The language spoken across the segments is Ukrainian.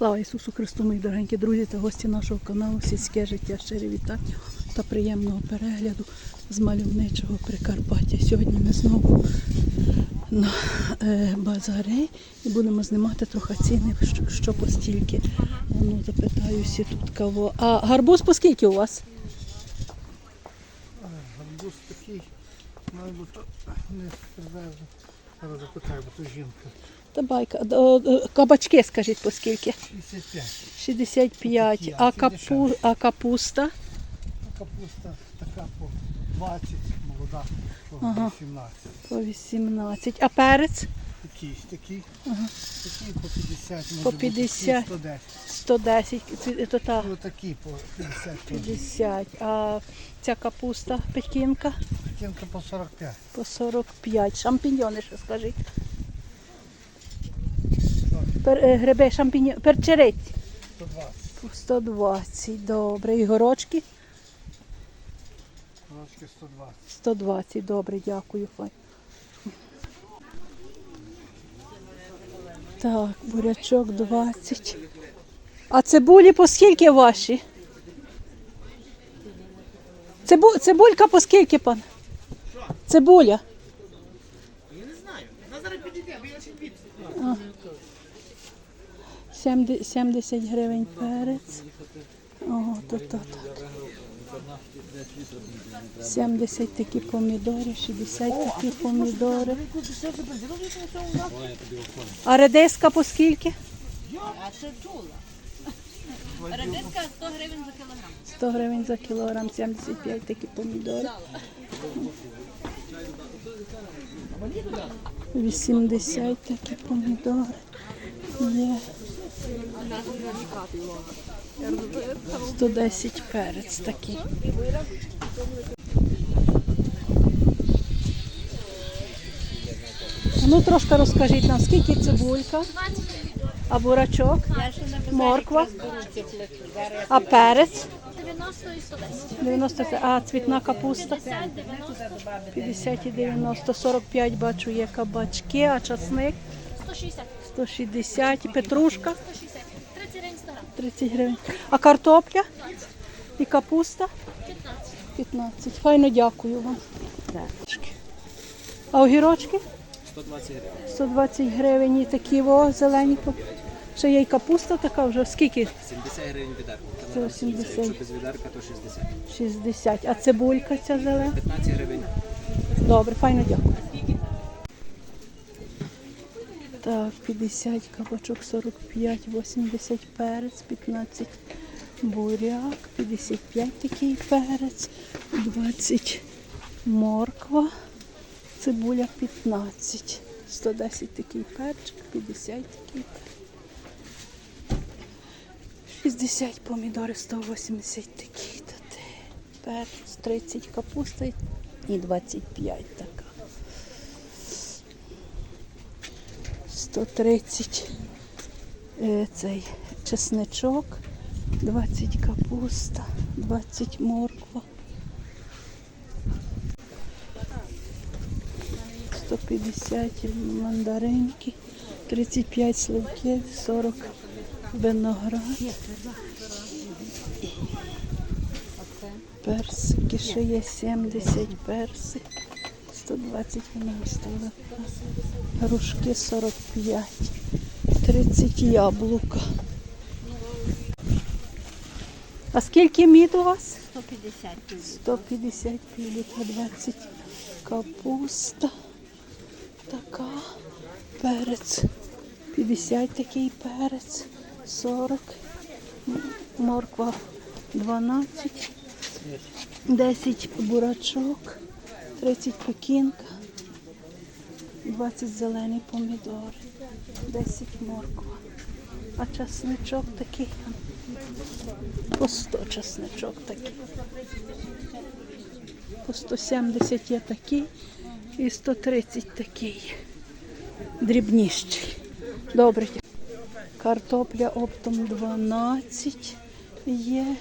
Слава Ісусу Христу, мої дорогенькі друзі та гості нашого каналу Сільське життя. Щирі вітання та приємного перегляду з мальовничого Прикарпаття. Сьогодні ми знову на е, базарі і будемо знімати трохи ціни, що, що по. Ну, запитаюся тут кого. А гарбуз по скільки у вас? Гарбуз такий, мабуть, не. Зараз запитаю, бо то жінка. Та байка. О, о, Кабачки, скажіть, по скільки? 65. 65. А, капу, а капуста? А капуста така по 20, молода по Ага. 18. По 18. А перець? Такий, такий, Ага. такий по 50, може По 50. такий 110. 110. Це, це та. Ну такі по 50. 50. А ця капуста пекінка Кінка по 45. по 45. Шампіньйони, що скажіть. Пер, е, гриби, шампіньйони, перчериці. 120. По 120. Добре. І горочки? Рочки 120. 120. Добре, дякую. Фай. Так, бурячок 20. А цибулі по скільки ваші? Цибу, цибулька по скільки, пан? Цибуля. Я не знаю. Вона зараз підійде, бо я ще піду. Сімде- 70 гривень перець. О, то, то, так. 70 такі помідори, 60 такі помідори. А редиска по скільки? А це чула. Редиска 100 гривень за кілограм. 100 гривень за кілограм, 75 такі помідори. 80 такі помідори. Є. 110 перець такий. Ну трошки розкажіть нам, скільки цибулька, а бурачок, морква, а перець. 90 і 110. а цвітна капуста? 50 і 90, 45 бачу є кабачки, а часник 160. 160, і петрушка 160. 30 гривень 100 грам. 30 гривень. А картопля і капуста 15. 15. Файно дякую вам. А огірочки? 120 гривень. 120 гривень і такі о, зелені. Ще є і капуста така вже. Скільки? 70 гривень відерка. 170. Якщо без відерка, то 60. 60. А цибулька ця зелена? 15 гривень. Добре, файно дякую. Так, 50 кабачок, 45, 80 перець, 15 буряк, 55 такий перець, 20 морква, цибуля 15, 110 такий перчик, 50 такий перчик. 60 помідори, 180 такі та. Перець, 30 капуста і 25 така. 130 е, цей чесничок, 20 капуста, 20 морква. 150 мандаринки, 35 сливки, 40 виноград. Персики, ще є 70 персик, 120 вона виставила. Грушки 45, 30 яблука. А скільки мід у вас? 150 гривень. 150 піліка, 20 капуста. Така. Перець. 50 такий перець. 40. Морква 12. 10 бурачок. 30 пекінка. 20 зелені помідори. 10 морква. А часничок такий. По 100 часничок такий. По 170 є такий і 130 такий. Дрібніший. Добре. Картопля оптом 12 є.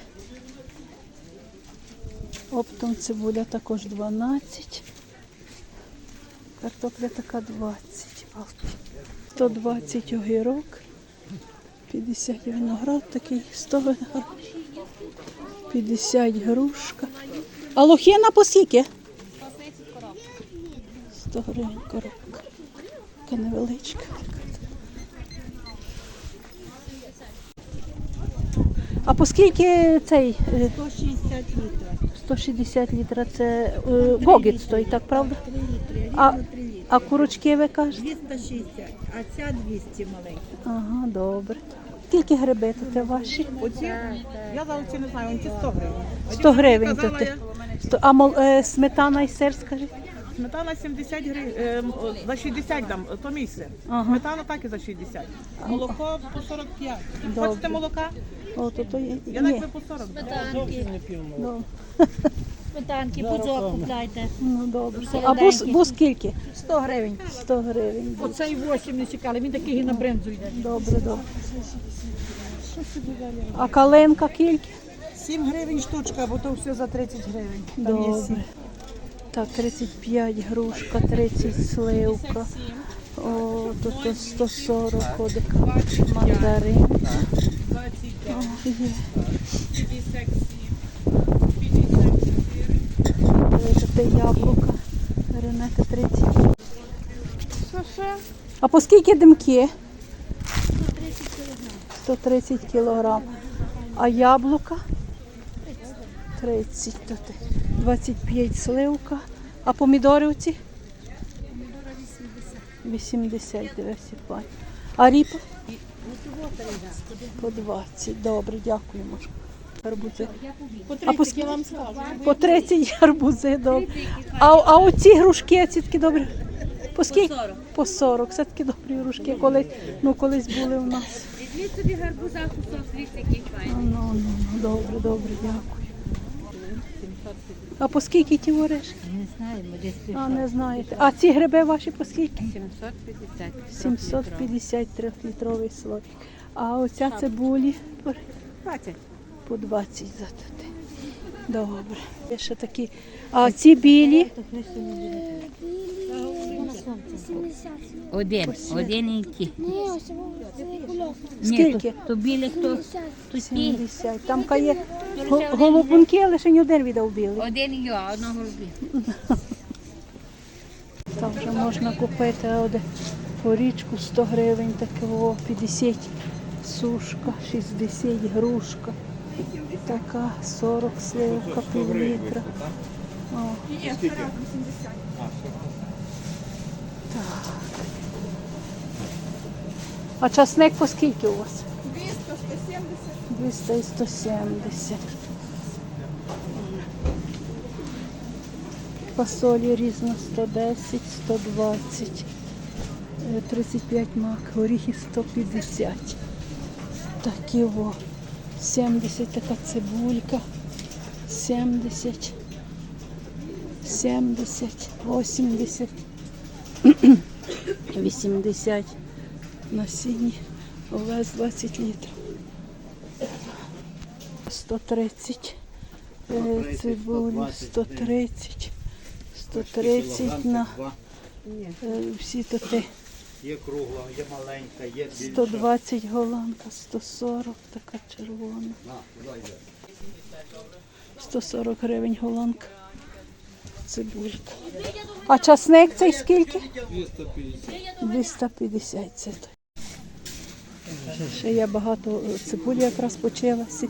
Оптом цибуля також 12. Картопля така 20. 120 огірок. 50 виноград такий, 100 виноград. 50 грушка. А лохина по скільки? 100 гривень коробка. Така невеличка. А по скільки цей? е, 160 літрів. 160 літрів це е, стоїть, так правда? 3 літри, А- рівно 3 літри. А курочки ви кажете? 260, а ця 200 маленька. Ага, добре. Скільки гриби тут ваші? Оці? Я за оці не знаю, оці 100 гривень. 100 гривень Казала тут. я, Сто- А мол, е, сметана і сир, скажіть? Сметана 70 гривень, е, м, о, за 60 дам, то мій сир. Ага. Сметана так і за 60. Молоко по 45. Добре. Хочете молока? О, то, то є. Я так би по 40. дам. Сметанки, Ну, сметанки, будзок купляйте. ну добре. А бус, бус скільки? 100 гривень. 100 гривень. Оцей 8 не чекали, він такий і на брензу йде. Добре, добре. А каленка кільки? 7 гривень штучка, бо то все за 30 гривень. Там є сім. Добре. Так, 35 грушка, 30 сливка. О, тут 140 ходика. Мандарин. О, є. Це яблука. Ренека 30. А по скільки димки? 130 кілограм. А яблука? 30 тут. 25 сливка. А помідори оці? 80 дивися, пані. А ріпа? По 20. Добре, дякуємо. Гарбузи. А по скільки? По 30 гарбузи, добре. А, а оці грушки, ці такі добрі? По скільки? 40. По 40. Все таки добрі грушки. Колись, ну, колись були у нас. Візьміть собі гарбуза кусок, дивіться, який файний. Ну, ну, ну, добре, добре, дякую. А по скільки ті орешки? Не знаємо, десь А, не знаєте. А ці гриби ваші по скільки? 750. 750 трьохлітровий слой. А оця цибулі по- 20. по 20 за туди. Добре. Є ще такі. А ці білі Один, один і ті. скільки? То білі, то, то ті. 70. Там є го- голубунки, лише ні один віддав білий. Один я, одного голубі. Там вже можна купити один порічку 100 гривень, такого 50 сушка, 60 грушка, така 40 сливка, пів літра. О. Так. А часник по скільки у вас? 200 і 170. Фасолі різна 110, 120, е, 35 мак, горіхи 150. Такі во. 70 така цибулька. 70, 70, 80, 80 насіння. Овес 20 літрів. 130 е, цибулі, 130. 130 на е, всі тоти. Є кругла, є маленька, є більша. 120 голландка, 140 така червона. На, туди 140 гривень голландка. Цибулька. А часник цей скільки? 250. 250 це той. Ще є багато е, цибулі якраз почалася,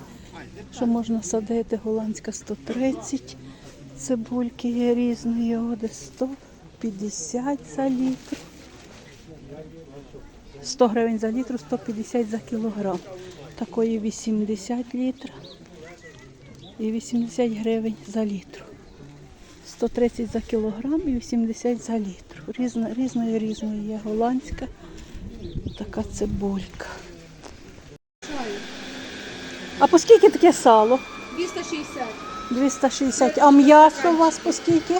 що можна садити. Голландська 130. Цибульки є різної, оде 150 за літр. 100 гривень за літр, 150 за кілограм. Такої 80 літрів і 80 гривень за літр. 130 за кілограм і 80 за літр. Різно, різної різної є голландська. Така цибулька. А по скільки таке сало? 260. 260. А м'ясо у вас по скільки?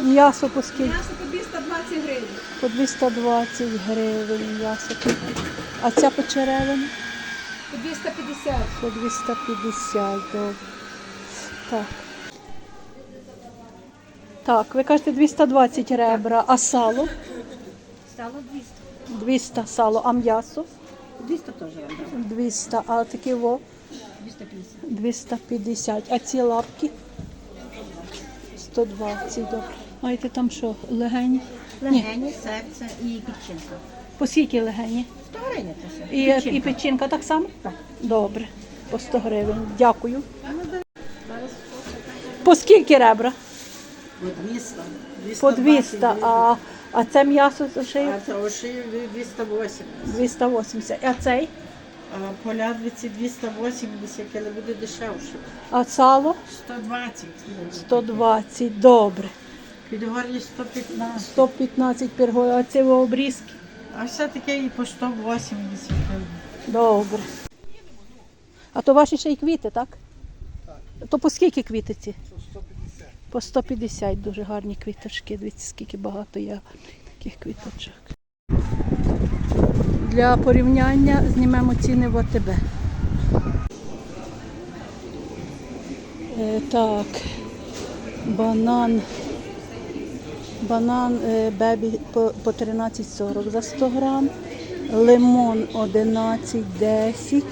М'ясо по скільки? М'ясо по 220 гривень. По 220 гривень м'ясо. А ця почеревина? По 250. По 250, добре. Так. Так, ви кажете 220 ребра, а сало? Стало 200. 200 сало, а м'ясо? 200 теж вам 200, а такі во? 250. 250. А ці лапки? 120, добре. Маєте там що, легені? Легені, серце і печінка. По скільки легені? 100 гривень це все. І печінка, і печінка так само? Так. Добре. По 100 гривень. Дякую. По скільки ребра? По 200. По 200. А, а це м'ясо за шию? А це ошиї 280. 280. А цей? Полядвиці 280, але буде дешевше. А сало? 120. 120. Добре. Підгорні 115. 115 пергою. А це обрізки? А все таке і по 180 гривень. Добре. А то ваші ще й квіти, так? Так. То по скільки квіти ці? 150. По 150 дуже гарні квіточки. Дивіться, скільки багато є таких квіточок. Для порівняння знімемо ціни в АТБ. Е, так, банан. Банан е, бебі по, по 13,40 за 100 грам. Лимон 11,10.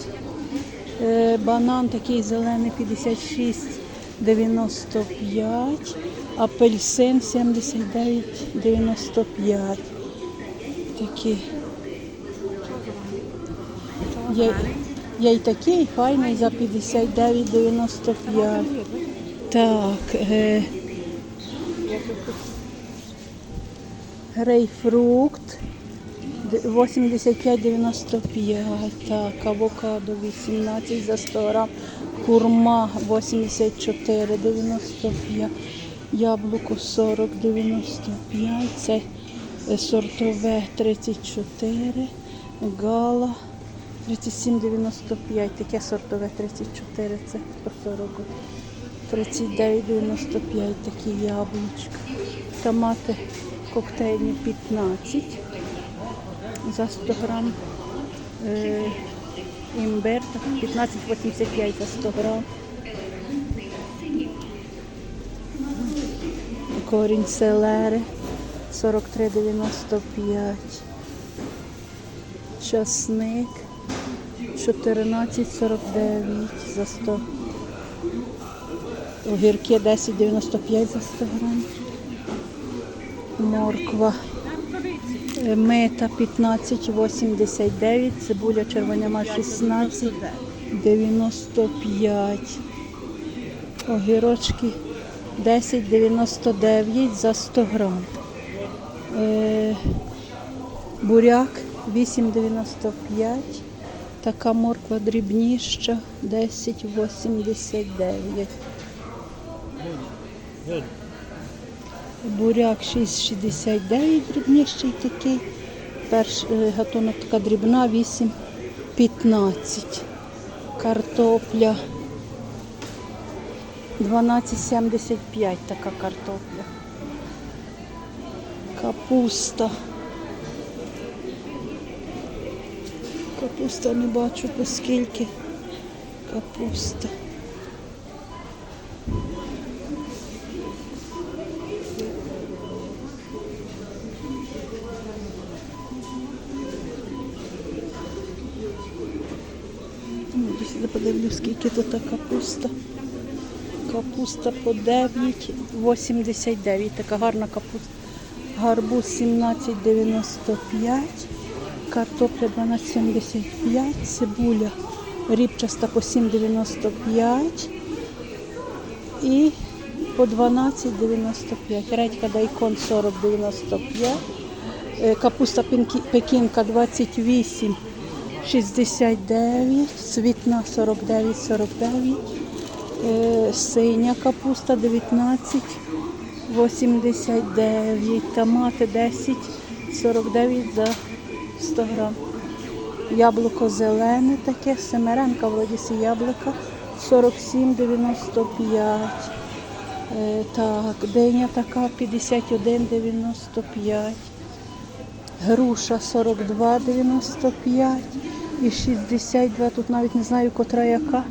Е, банан такий зелений 56,95. Апельсин 79,95. Такі. Є, є й такий файний за 59,95. Так. Е, грейпфрукт 85,95. Так, авокадо 18 за 100 грам. Курма 84,95. Яблуко 40,95. Це е, сортове 34. Гала 37,95. Таке сортове 34. Це по 40. 39,95 такі яблучка. Томати коктейльні 15 за 100 грам. Е, імбир 15,85 за 100 грам. Корінь селери 43,95. Часник 14,49 за 100 Огірки 10,95 за 100 грам. Морква е, мита 15,89, цибуля червоняма 16,95. Огірочки 10,99 за 100 грам. Е, буряк 8,95. Така морква дрібніша 10,89. Буряк 6,69 дрібніший такий. Перш е, гатунок така дрібна 8,15. Картопля 12,75 така картопля. Капуста. Капуста не бачу по скільки. Капуста. Ну, Десь подивлю, скільки тут капуста. Капуста по 9,89. Така гарна капуста. Гарбуз 17,95. Картопля 12,75. Цибуля рібчаста по 7,95. І по 12,95. Редька дайкон 40,95. Е, Капуста пекінка 28. 69, цвітна 49, 49, е, синя капуста 19, 89, томати 10, 49 за 100 грам. Яблуко зелене таке, семеренка вроді сі яблука 47,95. Е, так, диня така 51,95. Груша 42,95 і 62, тут навіть не знаю, котра яка.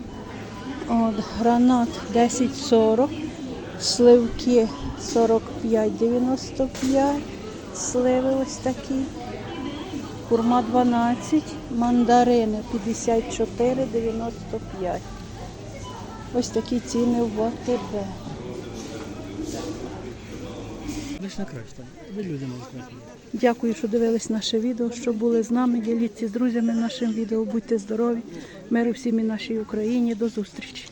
От, гранат 10,40, сливки 45,95, сливи ось такі. Хурма 12, мандарини 54,95. Ось такі ціни в АТБ. Дякую, що дивились наше відео, що були з нами. Діліться з друзями нашим відео. Будьте здорові, миру всім і нашій Україні. До зустрічі.